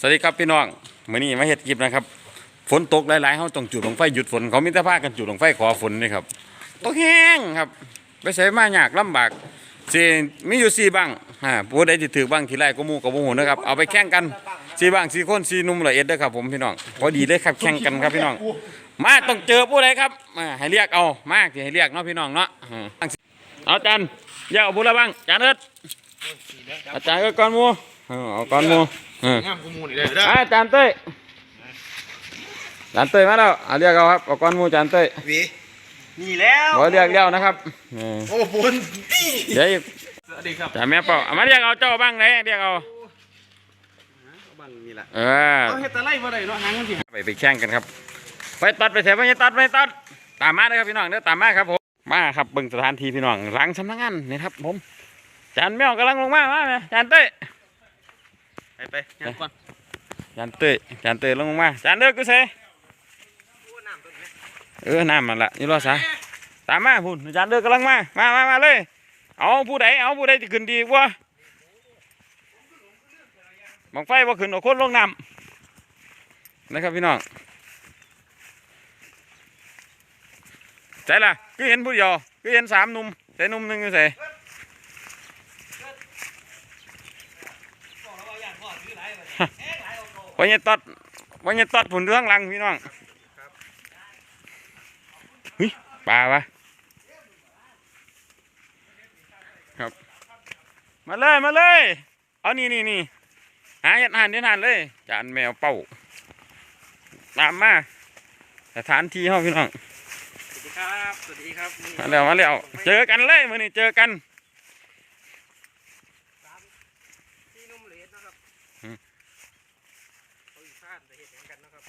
สวัสดีครับพี่น้องมื้อนี้มาเฮ็ดคลิปนะครับฝนตกหลายๆเฮาต้องจุดลงไฟหยุดฝนเขามีแต่พากันจุดลงไฟขอฝนนี่ครับตกแห้งครับไปใช้มายากลำบากสิมีอยู่สี่บ้างอ่าผู้ใดที่ถือบ้างทีไรก็มูกับบ่ฮู้นะครับเอาไปแข่งกันสี่บ้างสี่คนสี่นุ่มละเอ็ดด้อครับผมพี่น้องพอดีเลยครับแข่งกันครับพี่น้อง มาต้องเจอผู้ใดครับมาให้เรียกเอามาที่ให้เรียกเนาะพี่น้องเนาะเอาจานอย่าเอาบุญละบ้างจานเอิดอาจารย์ก็ก่อนมู เออเอาก่อนหมูเออ งามกูมูนี่เลยเด้ออาจารย์เต้ยอาจารย์เต้ยมาแล้วเอาเรียกเอาครับเอาก้อนหมูอาจารย์เต้ยวีนี่แล้วขอเรียกแล้วนะครับเออโอ้ปุนเดี๋ยวอีกสวัสดีครับจ่าแม่เป่าเอามาเรียกเอาเจ้าบ้างไหนเรียกเอา บังนี่แหละเออ เอาเฮ็ดตะไลบ่ได้เนาะหางมันสิไปไปแข่งกันครับ ไปตัดไปเสียไปตัดไปตัด ตามมาเลยครับพี่น้องเด้อตามมาครับผม มาครับเบิ่งสถานที่พี่น้องหลังสำนักงานนี่ครับผมอาจารย์แมวกำลังลงมามาไหมอาจารย์เต้ย ไปไปงานก่อนอาจารย์เต้ยอาจารย์เต้ยลงมาอาจารย์เด้อกูเซ่เออน้ำมันละนี่รอซะตามมาพูนอาจารย์เด้อกำลังมามามามาเลยเอาผู้ใดเอาผู้ใดจะขึ้นดีกว่าบังไฟว่าขึ้นเอาคนลงน้ำนะครับพี่น้องใจล่ะคือเห็นผู้เดียวคือเห็นสามหนุ่มใจหนุ่มหนึ่งอยู่ใส่ วันนี้ตัดวันนี้ตัดผุนเรื่องหลังพี่น้องเฮ้ยปลาวะครับ มาเลยมาเลย เอานี่นี่นี่หาเห็ดหันเห็ดหันเลยจานแมวเป่าตามมาสถานที่ห้องพี่น้องสวัสดีครับ สวัสดีครับมาแล้วมาแล้วเจอกันเลยมื่อนี้เจอกัน พี่นุ่มเลสนะครับ อืม เขาอยู่ข้างแต่เฮ็ดหยังกันนะครับ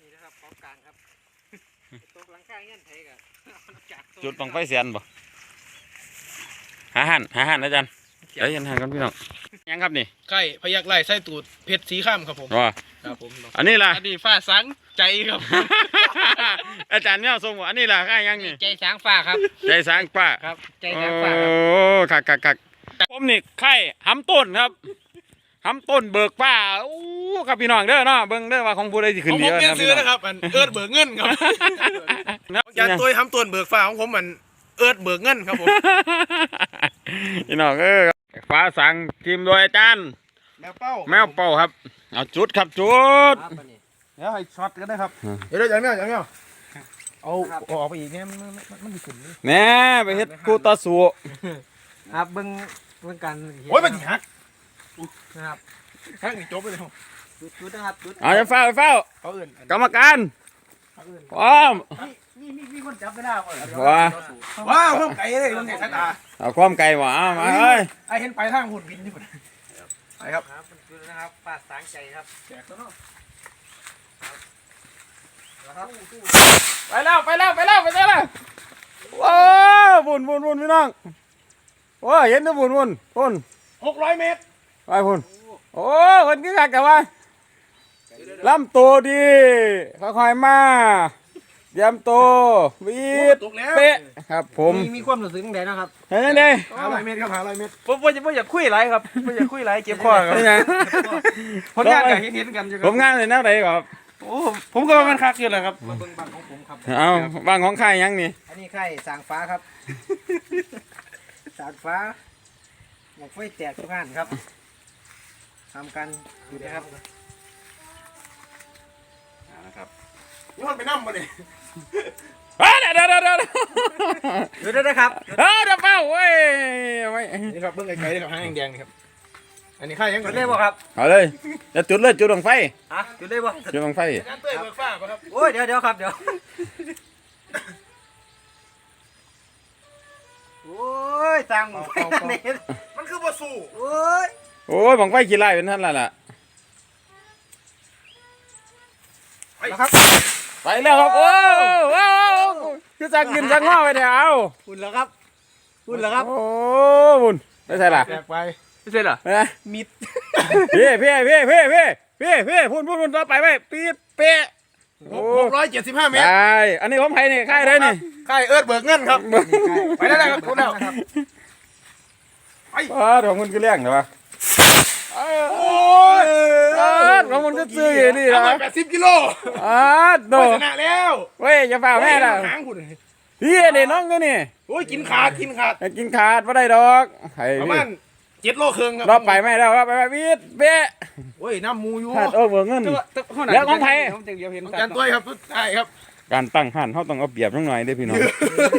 นี่นะครับพร้อมกลางครับตกหลัง ข้างเงี้ยนไทยกะเอาน้ำจากจุดบังไฟเสียนบ่หาหันหาหันอาจารย์เดี๋ยวเห็นหันกันพี่น้องยังครับนี่ไข่พยักไล่ไส้ตูดเพชรสีข้ามครับผมว่าครับผมอันนี้ล่ะอันนี้ฟ้าสังใจครับ อาจารย์เนี่ยส่งบ่อันนี้ล่ะค่ายังนี่ใจช้างฟ้าครับ ใจสางป้าครับใจโอ้ช้างฟ้าครับคักคักคักผมนี่ไข่หำต้นครับ หำต้นเบิกป้าอู้ครับพี่น้องเด้อเนาะเบิ่งเด้อว่าของผู้ใดสิขขึ้อนงผดีมกว่าเปลี่ยนนะซื้พี่อน้องนะครับอันเอิร์ดเบิกเงินครับนะยาตัวทำตัวเบิกฟ้าของผมมันเอิร์ดเบิกเงินครับผมพี่น้องเออฟ้าสั่งทีมโดยอาจารย์แมวเป้าแมวเป่าครับเอาจุดครับจุดเดี๋ยวให้ช็อตกันนะครับอืมเดี๋ยวเดี๋ยวอย่างเนี้ยอย่างเนี้ยเอาเอาออกไปอีกเนี่ยมันมันมันมันดีขึ้นเลยแหน่ไปเฮ็ดคู่ต่อสู้ครับเบิ่งเบิ่งกันโอ้ยมันสิหัก นะครับหักนี่จบไปเลยครับจุดๆนะครับจุดเอาจะเฝ้าไปเฝ้าเขาเอื่นอันกรรมการเขาเอื่นพร้อมมีมีมีคนจับไม่ได้ก่อนว้าว้าวเพิ่มไก่เลยมันเนี่ยสายตาเอาความไกลว่ะเอามาเอ้ยไอเห็นไปทางหุ่นบินที่มันไปครับครับจุดๆนะครับปาดสางใจครับแจกแล้วเนาะนะครับไปแล้วไปแล้วไปแล้วไปแล้วว้าวบุญบุญบุญพี่น้องว้าเห็นนะบุญบุญบุญหกร้อยเมตร ไปพุ่นโอ้คนกี่ขักกันวะลำตัวดีค่อยๆมาเตรียมตัววีดตกแล้ว เป๊ะครับ ผมมีมีความรู้สึกยังไงนะครับเห็นไหมเด้หาร้อยเมตรครับหาร้อยเมตรผมผมจะไม่อยากคุยอะไรครับไม่อยากคุยอะไรเจ็บคอครับนี่ไงผลงานกับเห็นเห็นกันอยู่คผรับมงานเลยแนวไหนครับโอ้ผมก็ว่ามันคักอยู่แหละครับมาเบิ่งบังของผมครับเอาบ้างของใครยังนี่อันนี้ไข่สางฟ้าครับสางฟ้าหมกไฟแตกทุกงานครับ ทำกันอยู่นะครับนะครับนี่มันไปนั่มมาเลยเฮ้ยเดี๋ยวเดี๋ยวเดี๋ยวเดี๋ยวหยุดได้นะครับเฮ้ยเดี๋ยวเป้าเว้ยไว้นี่ครับเบื้องไกลๆนี่ครับหางแดงๆนี่ครับอันนี้ค่ายยังหก่ยุอนดได้บ่ครับเอาเลยจะจุดเลยจุดดวงไฟฮะหยุดได้บ่จุดดวงไฟงานเต้ยเบิกฟ้าป่ะครับโอ้ยเดี๋ยวเดี๋ยวครับเดี๋ยวโอ้ยตังค์ไปอันนี้มันคือบ่สู้โอ้ย โอ้ยบังไฟกี่ไร่เป็นท่านล่ะล่ะนะครับ ไปแล้วครับ โอ้โอ้คือจักกินจักง้อไปเดี๋ยวเอาคุณแล้วครับ คุณแล้วครับ โอ้บุญไม่ใช่ล่ะแตกไปไม่ใช่เหรอไปนะมิดพี่พี่พี่พี่พี่พี่พี่พูดพูดพูดต่อไปไปปี๊ดเป๊ะโอ้หกร้อยเจ็ดสิบห้าเมตรได้อันนี้ผมใครนี่ใครได้นี่ค่ายเอิร์ดเบิกเงินครับ ไปได้แล้วครับคุณแล้วนะครับว้าของคุณคือเรื่องเหรอวะ เอแล้วมันก็ซื้ออยู่นี่สามนะร้อยแปดสิบกิโลอ่าโดชนะแล้วเว้ยอย่าฝ่าแม่ละหางคุณเฮียเด็น้องก็นี่โอ้ยกินขาดกินขาดให้กินขาดไม่ได้ดอกไอ้ประมาณเจ็ดโลครึ่งครับรอบไปไม่ได้รอบไปไม่วิดเป๊ะโอ้ยน้ำมูอยู่ขาดโอ้เบิร์เงินแล้แล้ววขขอองงไผไผผมจะเดียวเห็นต้องการตัวครับสุดท้ายครับการตั้งหันเขาต้องเอาเปรียบน้องหน่อยเด้อพี่น้อง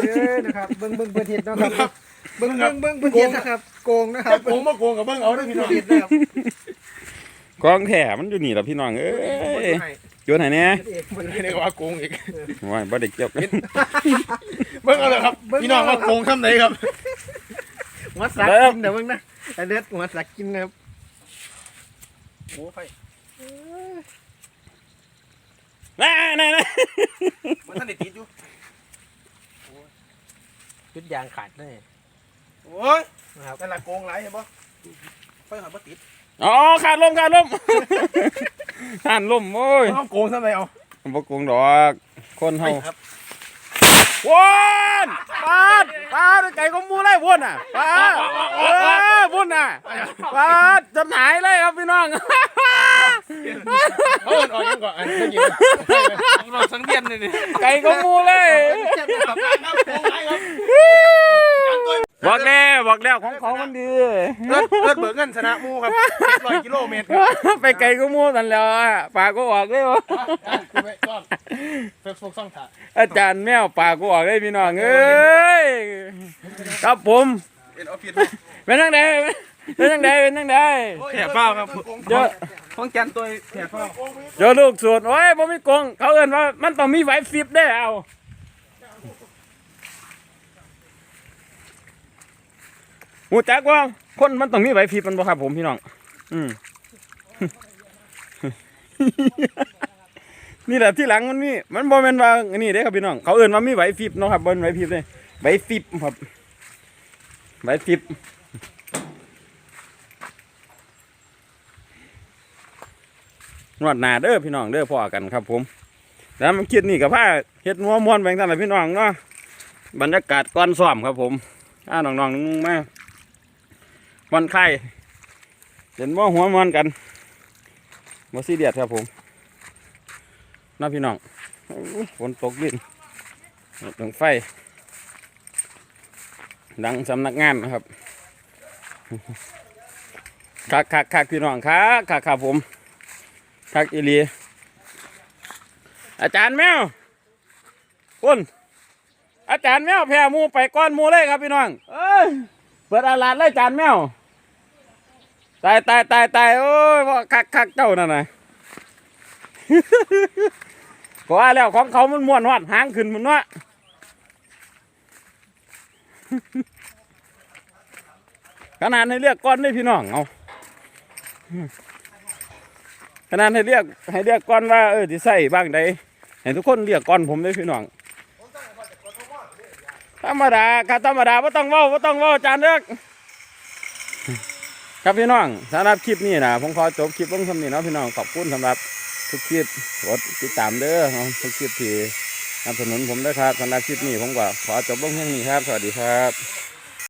เด้อนะครับเบิ้งเบิ้งเพื่อเทียนนะครับ เบิ้งเบิ้งเบิ้งเพื่อเทียนนะครับ โกงนะครัจะบโกงมาโกงกับเบิ้งเอาด้วยพี่น้องเทียนนะครับกองแถมันอยู่นี่แหละพี่น้องเอ้ยโยนไหนเนี่ยเอกเบิ้งไม่ได้ว่าโกงอีกว่าบ่ได้เกี่ยวกันเบิ้งเอาเลยครับพี่น้องว่าโกงทำไหนครับหัวสักกินเดี๋ยวเบิ้งนะไอเลือดหัวสักกินนะครับโอ้ไฟน่าน่าน่ามันท่านได้ติดอยู่ยุดยางขาดเลย โอ้ยนะครับนั่นแหละโกงไรเห็นปะไฟหอยบ่ติดอ๋อขาดลมขาดลมขาดลมโอ้ยต้องโกงทำไหนเอาบ่โกงดอก คนเฮาครับว้านปาดปาดไก่ของหมูเลยวนอะปาดเออวนอะปาดจนหายเลยครับพี่น้องเอาเอิ้นออกยังก่อนอันเมื่อกี้เราสังเวียนเลยนี่ไก่ของหมูเลยครั บโกงไรครับบอกแล้วบอกแล้วของเขามันดีเลิศเลิศเบิกเงินชนะมูครับเจ็ดร้อยกิโลเมตรครับไปไก่ของหมูนั่นแล้วอะปากก็ออกเลยวะกูไปก่อนเฟซบุ๊กซ่องถ่ายอาจารย์แมวปากก็ออกเลยพี่น้องเอ้ยครับผมเอ็นออฟฟิศเป็นจังไดเป็นจังไดเป็นจังไดแถบเป้าครับเจอของจันตัวแถบเป้าเจอลูกสูตรโอ้ยบ่มีโกงเขาเอิ้นว่ามันต้องมีไหวฟลิปได้เอา หูจักว่าคนมันต้องมีไหวฟลิปมันบ่ครับผมพี่น้อง อืม นี่แหละที่หลังมันมีมันบ่แม่นว่าอันนี้เด้ครับพี่น้อง เขาเอิ้นว่ามีไหวฟลิปเนาะครับบ่แม่นไหวฟลิปเด้ไหวฟลิปครับไหวฟลิปนวดหนาเด้อพี่น้องเด้อพ่อกันครับ ผม แล้วมันคิดนี่กับผ้าเฮ็ดนัวม้วนแบ่งท่านละพี่น้องเนาะบรรยากาศก่อนซ้อมครับผมอ้าน้องๆนุ่งมา วันไข่เห็นว่าหัวม้วนกันบ่ซีเดียดครับผมน้าพี่น้องฝนตกดินดังไฟ ดังสำนักงานนะครับคักคักคักพี่น้องคักคักครับผมคักอีลีอาจารย์แมวคุณอาจารย์แมวแพ้หมูไปก้อนหมูเลยครับพี่น้อง เอ้ย เปิดอาลาดเลยอาจารย์แมว ตายตายตายตายโอ้ยว่าคักคักเจ้านั่นน่ะก็ว่าแล้วของเขามันม้วนหอดหางขึ้นมันวะขนาดให้เรียกก้อนเลยพี่น้องเอาขนาดให้เรียกให้เรียกก่อนว่าเออที่ใส่บ้างใดให้ทุกคนเรียกก่อนผมเลยพี่น้องธรรมดาครับธรรมดาไม่ต้องว้าไม่ต้องว้าอาจานเลือก ครับพี่น้องสำหรับคลิปนี้นะผมขอจบคลิปลงสำนีเนาะพี่น้องขอบคุณสำหรับทุกคลิปกดติดตามเด้อเนะทุกคลิปที่สนับสนุนผมด้วยครับสำหรับคลิปนี้ผมก็ขอจบลงเพียงนี้ครับ สวัสดีครับ